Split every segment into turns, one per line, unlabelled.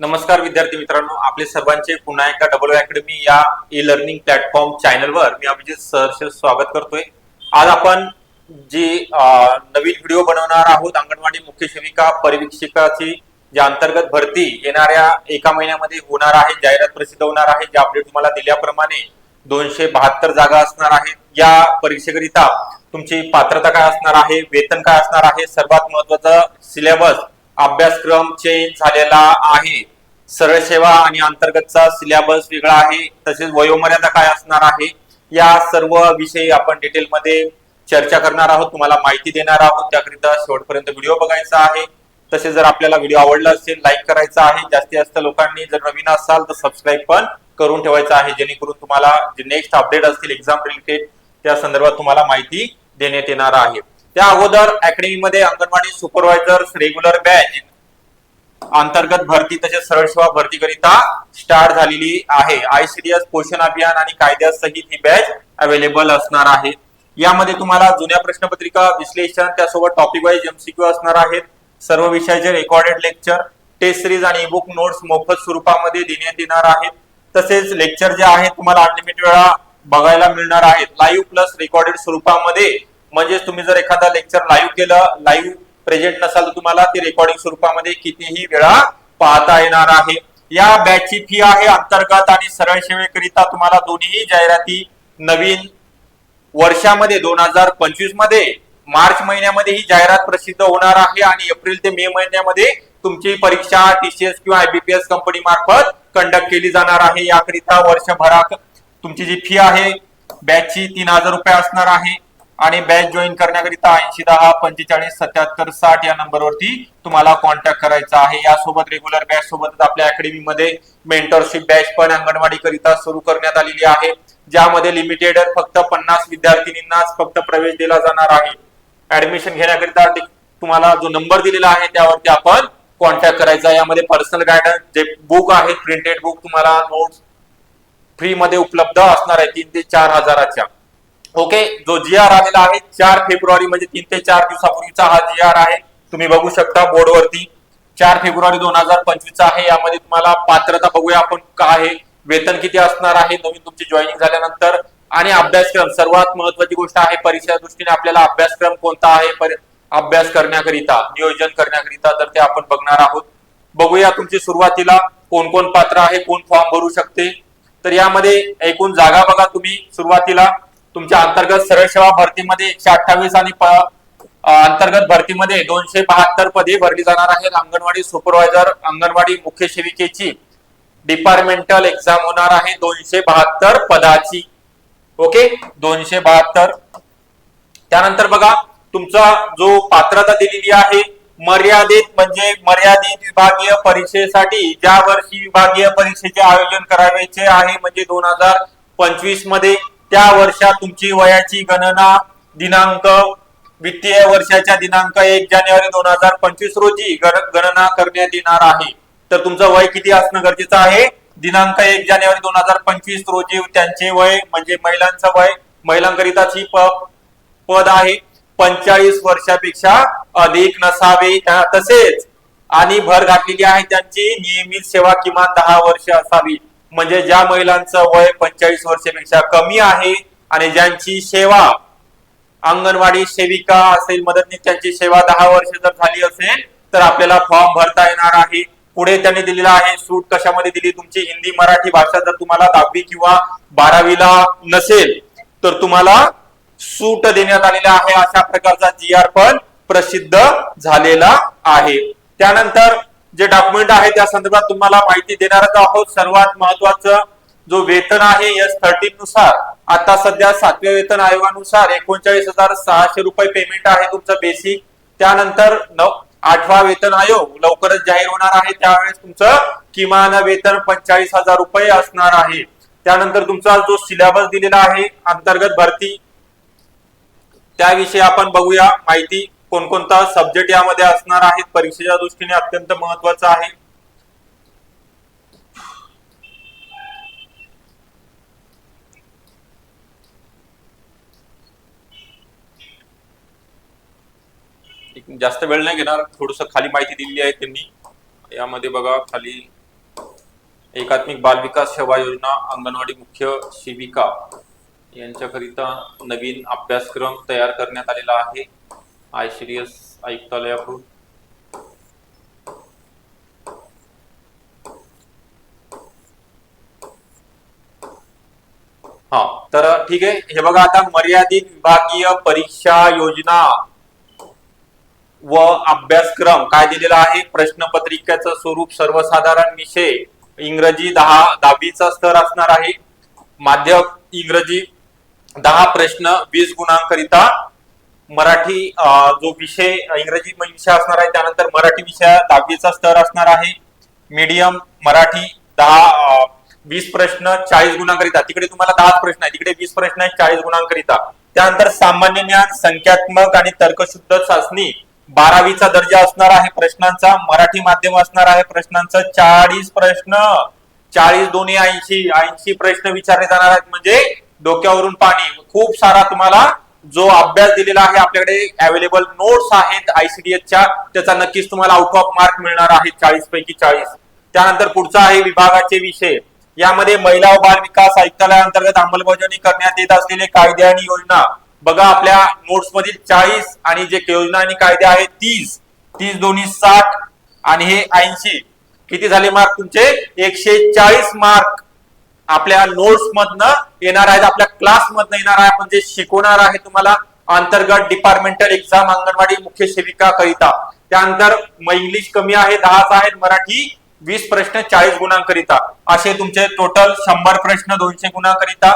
नमस्कार विद्यार्थी मित्रांनो आपले सर्वांचे पुन्हा एकदा डबल अकॅडमी या ई लर्निंग प्लॅटफॉर्म चॅनलवर मी अभिजित सहर्ष स्वागत करतोय. आज आपण जे नवीन व्हिडिओ बनवणार आहोत अंगणवाडी मुख्य सेविका परिवीक्षकाची ज्या अंतर्गत भरती येणाऱ्या एका महिन्यामध्ये होणार आहे जाहिरात प्रसिद्ध होणार आहे जे अपडेट तुम्हाला दिल्याप्रमाणे दोनशे बहात्तर जागा असणार आहेत. या परीक्षेकरिता तुमची पात्रता काय असणार आहे वेतन काय असणार आहे सर्वात महत्त्वाचा सिलेबस अभ्यासक्रम चेंज झालेला आहे. सरळ सेवा आणि अंतर्गतचा सिलेबस वेगळा आहे. तसेच वयोमर्यादा काय असणार आहे? या सर्व विषयी आपण डिटेलमध्ये चर्चा करणार आहोत. तुम्हाला माहिती देणार आहोत. त्याकरिता शेवटपर्यंत व्हिडिओ बघायचा आहे. तसेच जर आपल्याला व्हिडिओ आवडला असेल लाईक करायचा आहे जास्तीत जास्त लोकांनी जर नवीन असाल तर सबस्क्राईब पण करून ठेवायचं आहे. जेणेकरून तुम्हाला जे नेक्स्ट अपडेट असतील एक्झाम रिलेटेड त्या संदर्भात तुम्हाला माहिती देण्यात येणार आहे. त्या अगोदर अकॅडमीमध्ये अंगणवाडी सुपरवायझर रेग्युलर बॅच अंतर्गत भरती तसेच सरळ सेवा भरती करिता स्टार्ट झालेली आहे. आयसीडीएस पोषण अभियान आणि कायद्यासहित ही बॅच अवेलेबल असणार आहे. यामध्ये तुम्हाला जुन्या प्रश्नपत्रिका विश्लेषण त्यासोबत टॉपिक वाईज एमसीक्यू असणार आहेत. सर्व विषयाचे रेकॉर्डेड लेक्चर टेस्ट सिरीज आणि बुक नोट्स मोफत स्वरूपामध्ये देण्यात येणार आहेत. तसेच लेक्चर जे आहेत तुम्हाला अनलिमिटेड वेळा बघायला मिळणार आहेत. लाईव्ह प्लस रेकॉर्डेड स्वरूपामध्ये म्हणजेच तुम्ही जर एखादा लेक्चर लाईव्ह केलं लाईव्ह प्रेझेंट नसाल तर तुम्हाला ते रेकॉर्डिंग स्वरूपामध्ये कितीही वेळा पाहता येणार आहे. या बॅचची फी आहे अंतर्गत आणि सरळ सेवेकरिता तुम्हाला दोन्ही जाहिराती नवीन वर्षामध्ये दोन हजार पंचवीसमध्ये मार्च महिन्यामध्ये ही जाहिरात प्रसिद्ध होणार आहे आणि एप्रिल ते मे महिन्यामध्ये तुमची परीक्षा टीसीएस किंवा आयबीपीएस कंपनी मार्फत कंडक्ट केली जाणार आहे. याकरिता वर्षभरात तुमची जी फी आहे बॅचची तीन हजार रुपये असणार आहे. आणि बॅच जॉईन करण्याकरिता ऐंशी दहा पंचेचाळीस सत्याहत्तर साठ या नंबरवरती तुम्हाला कॉन्टॅक्ट करायचा आहे. यासोबत रेग्युलर बॅच सोबतच आपल्या अकॅडमीमध्ये मेंटरशिप बॅच पण अंगणवाडी करिता सुरू करण्यात आलेली आहे. ज्यामध्ये लिमिटेड फक्त पन्नास विद्यार्थिनींनाच फक्त प्रवेश दिला जाणार आहे. ऍडमिशन घेण्याकरिता तुम्हाला जो नंबर दिलेला आहे त्यावरती आपण कॉन्टॅक्ट करायचा यामध्ये पर्सनल गायडन्स जे बुक आहेत प्रिंटेड बुक तुम्हाला नोट्स फ्री मध्ये उपलब्ध असणार आहे तीन ते चार हजाराच्या. ओके जो जी आर आलेला आहे चार फेब्रुवारी म्हणजे तीन ते चार दिवसापूर्वीचा हा जी आर आहे. तुम्ही बघू शकता बोर्डवरती. चार फेब्रुवारी दोन हजार पंचवीस आहे. यामध्ये तुम्हाला पात्रता बघूया आपण काय आहे. वेतन किती असणार आहे. नवीन तुमची जॉईनिंग झाल्यानंतर. आणि अभ्यासक्रम सर्वात महत्वाची गोष्ट आहे परीक्षा दृष्टीने आपल्याला अभ्यासक्रम कोणता आहे? अभ्यास करण्याकरिता नियोजन करण्याकरिता तर ते आपण बघणार आहोत. बघूया तुमची सुरुवातीला कोण कोण पात्र आहे कोण फॉर्म भरू शकते. तर यामध्ये एकूण जागा बघा तुम्ही सुरुवातीला. तुमच्या अंतर्गत सरळ सेवा भरतीमध्ये एकशे अठ्ठावीस आणि अंतर्गत भरतीमध्ये दोनशे बहात्तर पदे भरली जाणार आहेत. अंगणवाडी सुपरवायझर अंगणवाडी मुख्य सेविकेची डिपार्टमेंटल एक्झाम होणार आहे. दोनशे बहात्तर पदाची. ओके दोनशे बहात्तर. त्यानंतर बघा तुमचा जो पात्रता दिलेली आहे मर्यादित म्हणजे मर्यादित विभागीय परीक्षेसाठी ज्या वर्षी विभागीय परीक्षेचे आयोजन करायचे आहे म्हणजे दोन हजार पंचवीसमध्ये त्या वर्षात तुमची वयाची गणना दिनांक वित्तीय वर्षाच्या दिनांक एक जानेवारी दोन हजार पंचवीस रोजी गण- गणना करण्यात येणार आहे. तर तुमचं वय किती असणं गरजेचं आहे? दिनांक एक जानेवारी दोन हजार पंचवीस रोजी त्यांचे वय म्हणजे महिलांचं वय महिलांकरिताच ही पद आहे. पंचाळीस वर्षापेक्षा अधिक नसावे तसेच. आणि भर घातलेली आहे त्यांची नियमित सेवा किमान दहा वर्ष असावी. म्हणजे ज्या महिलांचं वय पंचाळीस वर्षेपेक्षा कमी आहे आणि ज्यांची सेवा अंगणवाडी सेविका असेल मदतनीस त्यांची सेवा दहा वर्ष जर झाली असेल तर आपल्याला फॉर्म भरता येणार आहे. पुढे त्यांनी दिलेला आहे सूट कशामध्ये दिली? तुमची हिंदी मराठी भाषा जर तुम्हाला दहावी किंवा बारावीला नसेल तर तुम्हाला सूट देण्यात आलेला आहे. अशा प्रकारचा जी आर पण प्रसिद्ध झालेला आहे. त्यानंतर जे डॉक्युमेंट आहे त्या संदर्भात तुम्हाला माहिती देणारच आहोत. सर्वात महत्वाचं जो वेतन आहे एस थर्टीन नुसार आता सध्या सातव्या वेतन आयोगानुसार एकोणचाळीस हजार सहाशे रुपये पेमेंट आहे तुमचं बेसिक त्यानंतर नऊ आठवा वेतन आयोग लवकरच जाहीर होणार आहे. त्यावेळेस तुमचं किमान वेतन पंचाळीस हजार रुपये असणार आहे. त्यानंतर तुमचा जो सिलेबस दिलेला आहे अंतर्गत भरती त्याविषयी आपण बघूया माहिती. कोणकोणता सब्जेक्ट यामध्ये असणार आहेत? परीक्षेच्या दृष्टीने अत्यंत महत्त्वाचा आहे. जास्त वेळ नाही घेणार. थोडस खाली माहिती दिलेली आहे त्यांनी. यामध्ये बघा खाली. एकात्मिक बाल विकास सेवा योजना अंगणवाडी मुख्य शिबिका यांच्याकरिता नवीन अभ्यासक्रम तयार करण्यात आलेला आहे. आय ऐकतालय आपण हा तर ठीक आहे. हे बघा आता मर्यादित विभागीय परीक्षा योजना व अभ्यासक्रम काय दिलेला आहे? प्रश्नपत्रिकेचं स्वरूप सर्वसाधारण विषय. इंग्रजी दहा दहावीचा स्तर असणार आहे. माध्यम इंग्रजी दहा प्रश्न वीस गुणांकरिता मराठी जो विषय इंग्रजी विषय असणार आहे त्यानंतर मराठी विषय दहावीचा स्तर असणार आहे. मीडियम मराठी दहा वीस प्रश्न चाळीस गुणांकरिता. तिकडे तुम्हाला दहाच प्रश्न आहे तिकडे वीस प्रश्न आहे चाळीस गुणांकरिता. त्यानंतर सामान्य ज्ञान संख्यात्मक आणि तर्कशुद्ध चाचणी. बारावीचा दर्जा असणार आहे प्रश्नांचा. मराठी माध्यम असणार आहे प्रश्नांचा. चाळीस प्रश्न. चाळीस दोन्ही ऐंशी ऐंशी प्रश्न विचारले जाणार आहेत. म्हणजे डोक्यावरून पाणी. खूप सारा तुम्हाला जो अभ्यास दिलेला आहे आपल्याकडे अवेलेबल नोट्स आहेत आयसीडीएसच्या त्याचा नक्कीच तुम्हाला आउट ऑफ मार्क मिळणार आहे चाळीस पैकी चाळीस. त्यानंतर पुढचा आहे विभागाचे विषय. यामध्ये महिला व बाल विकास आयुक्तालयाअंतर्गत अंमलबजावणी करण्यात येत असलेले कायदे आणि योजना. बघा आपल्या नोट्स मधील चाळीस आणि जे योजना आणि कायदे आहेत तीस. तीस दोन्ही साठ आणि हे ऐंशी. किती झाले मार्क तुमचे? एकशे चाळीस मार्क आपल्या नोट्स मधनं येणार आहेत आपल्या क्लास मधनं येणार आहे. आपण जे शिकवणार आहे तुम्हाला अंतर्गत डिपार्टमेंटल एक्झाम अंगणवाडी मुख्य सेविका करिता. त्यानंतर इंग्लिश कमी आहे दहाच आहेत मराठी वीस प्रश्न चाळीस गुणांकरिता. असे तुमचे टोटल शंभर प्रश्न दोनशे गुणांकरिता.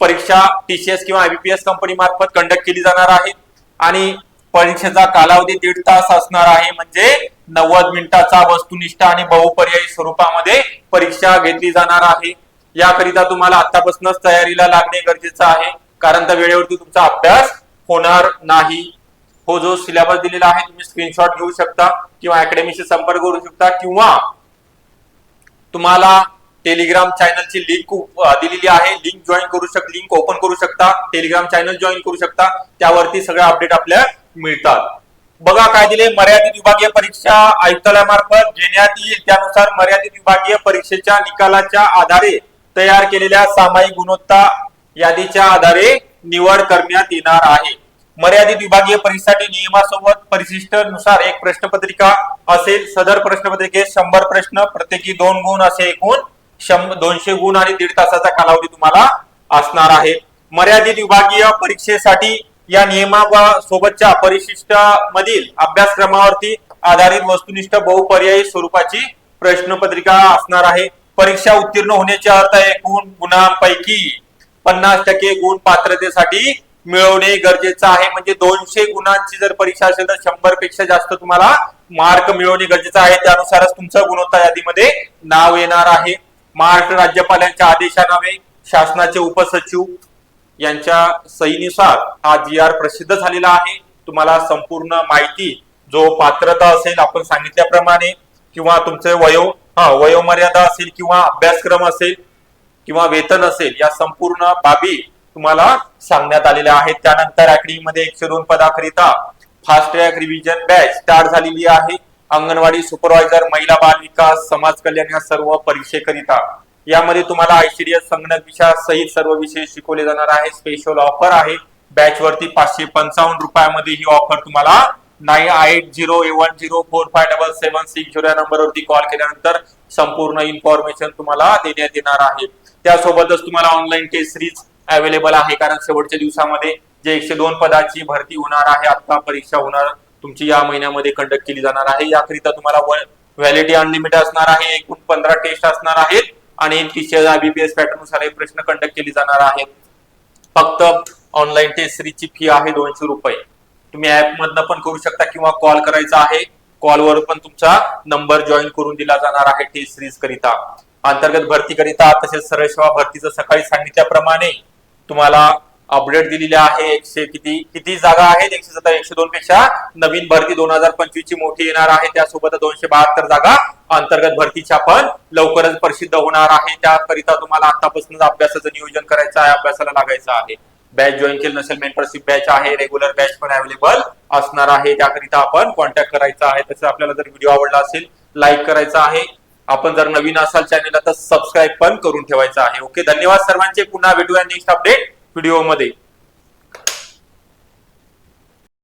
परीक्षा टीसीएस किंवा आयबीपीएस कंपनी मार्फत कंडक्ट केली जाणार आहे. आणि परीक्षेचा कालावधी दीड तास असणार आहे म्हणजे नव्वद मिनिटाचा वस्तुनिष्ठ आणि बहुपर्यायी स्वरूपामध्ये परीक्षा घेतली जाणार आहे. याकरिता तुम्हाला आतापासूनच तयारीला लागणे गरजेचं आहे. कारण त्या वेळेवरती तुमचा अभ्यास होणार नाही. हो जो सिलेबस दिलेला आहे तुम्ही स्क्रीनशॉट घेऊ शकता किंवा अकॅडमीशी संपर्क करू शकता किंवा तुम्हाला टेलिग्राम चॅनलची लिंक दिलेली आहे. लिंक जॉईन करू शक लिंक ओपन करू शकता. टेलिग्राम चॅनल जॉईन करू शकता. त्यावरती सगळे अपडेट आपल्याला मिळतात. बघा काय दिले मर्यादित विभागीय परीक्षा आयुक्तालयामार्फत. घेण्यात येईल त्यानुसार मर्यादित विभागीय परीक्षेच्या निकालाच्या आधारे तयार केलेल्या सामायिक गुणवत्ता यादीच्या आधारे निवड करण्यात येणार आहे. मर्यादित विभागीय परीक्षेसाठी नियमासोबत परिशिष्टानुसार एक प्रश्नपत्रिका असेल सदर प्रश्नपत्रिकेत शंभर प्रश्न प्रत्येकी दोन गुण असे एकूण दोनशे गुण आणि दीड तासाचा कालावधी तुम्हाला असणार आहे. मर्यादित विभागीय परीक्षेसाठी या नियमा सोबतच्या परिशिष्टामधील अभ्यासक्रमावरती आधारित वस्तुनिष्ठ बहुपर्यायी स्वरूपाची प्रश्नपत्रिका असणार आहे. परीक्षा उत्तीर्ण होण्याचे अर्थ एकूण गुणांपैकी पन्नास टक्के गुण पात्रतेसाठी मिळवणे गरजेचं आहे. म्हणजे दोनशे गुणांची जर परीक्षा असेल तर शंभरपेक्षा जास्त तुम्हाला मार्क मिळवणे गरजेचं आहे. त्यानुसारच तुमचं गुणवत्ता यादीमध्ये नाव येणार आहे. महाराष्ट्र राज्यपालांच्या आदेशानामे शासनाचे उपसचिव यांच्या सहीनुसार हा जी आर प्रसिद्ध झालेला आहे. तुम्हाला संपूर्ण माहिती जो पात्रता असेल आपण सांगितल्याप्रमाणे किंवा तुमचे वयो हा वयोमर्यादा असेल किंवा अभ्यासक्रम असेल किंवा वेतन असेल या संपूर्ण बाबी तुम्हाला सांगण्यात आलेल्या आहेत. त्यानंतर अकॅडमीमध्ये एकशे दोन पदाकरिता fast track revision batch start झालेली आहे. अंगणवाडी सुपरवायझर महिला बाल विकास समाज कल्याण या सर्व परीक्षेकरिता. यामध्ये तुम्हाला आयसीडीएस संगणक विषया सहित सर्व विषय शिकवले जाणार आहे स्पेशल ऑफर आहे. बॅच वरती पाचशे पंचावन्न रुपयामध्ये ही ऑफर तुम्हाला nine eight zero one zero four five double seven six zero या नंबरवरती कॉल केल्यानंतर संपूर्ण इन्फॉर्मेशन तुम्हाला देण्यात येणार आहे. त्यासोबतच तुम्हाला ऑनलाईन टेस्ट सिरीज अवेलेबल आहे कारण शेवटच्या दिवसामध्ये जे एकशे दोन पदाची भरती होणार आहे आता परीक्षा होणार तुमची या महिन्यामध्ये कंडक्ट केली जाणार आहे. याकरिता तुम्हाला व्हॅलिडी अनलिमिटेड असणार आहे एकूण पंधरा टेस्ट असणार आहेत आणि टीचर आयबीपीएस पॅटर्ननुसार हे प्रश्न कंडक्ट केली जाणार आहेत. फक्त ऑनलाईन टेस्ट सिरीजची फी आहे दोनशे रुपये. तुम्ही ऍप मधनं पण करू शकता किंवा कॉल करायचा आहे. कॉलवर पण तुमचा नंबर जॉईन करून दिला जाणार आहे टेस्ट सिरीज करिता. अंतर्गत भरती करिता तसेच सरळ सेवा भरतीचं सकाळी सांगितल्याप्रमाणे तुम्हाला अपडेट दिलेले आहे. एकशे किती किती जागा आहेत? एकशे सत्तर एकशे दोन पेक्षा नवीन भरती दोन हजार पंचवीस ची मोठी येणार आहे. त्यासोबत दोनशे बहात्तर जागा अंतर्गत भरतीच्या पण लवकरच प्रसिद्ध होणार आहे. त्याकरिता तुम्हाला आतापासूनच अभ्यासाचं नियोजन करायचं आहे अभ्यासाला लागायचं आहे. बॅच जॉईन केलं नसेल मेंटरशिप बॅच आहे रेग्युलर बॅच पण अवेलेबल असणार आहे. त्याकरिता आपण कॉन्टॅक्ट करायचा आहे. तसं आपल्याला जर व्हिडिओ आवडला असेल लाईक करायचा आहे. आपण जर नवीन असाल चॅनेलला तर सबस्क्राईब पण करून ठेवायचं आहे. ओके धन्यवाद सर्वांचे. पुन्हा भेटूया नेक्स्ट अपडेट व्हिडिओमध्ये